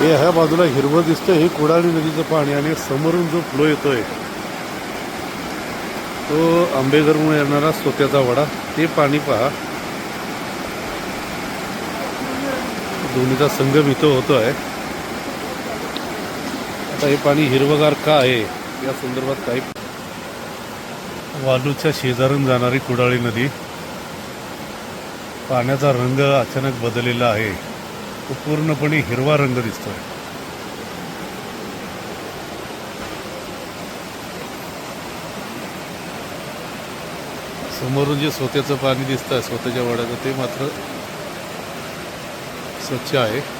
हे ह्या बाजूला हिरवं दिसतं हे कुडाळी नदीचं पाणी आणि समोरून जो फ्लो येतोय तो आंबेघरमुळे येणारा सोत्याचा वडा. ते पाणी पहा. दोन्हीचा संगम इथं होतोय. आता हे पाणी हिरवगार का आहे या संदर्भात काही वालूच्या शेजारून जाणारी कुडाळी नदी. पाण्याचा रंग अचानक बदललेला आहे. तो पूर्णपणे हिरवा रंग दिसतोय. समोरून जे स्वतःचं पाणी दिसतं स्वतःच्या वडाचं ते मात्र स्वच्छ आहे.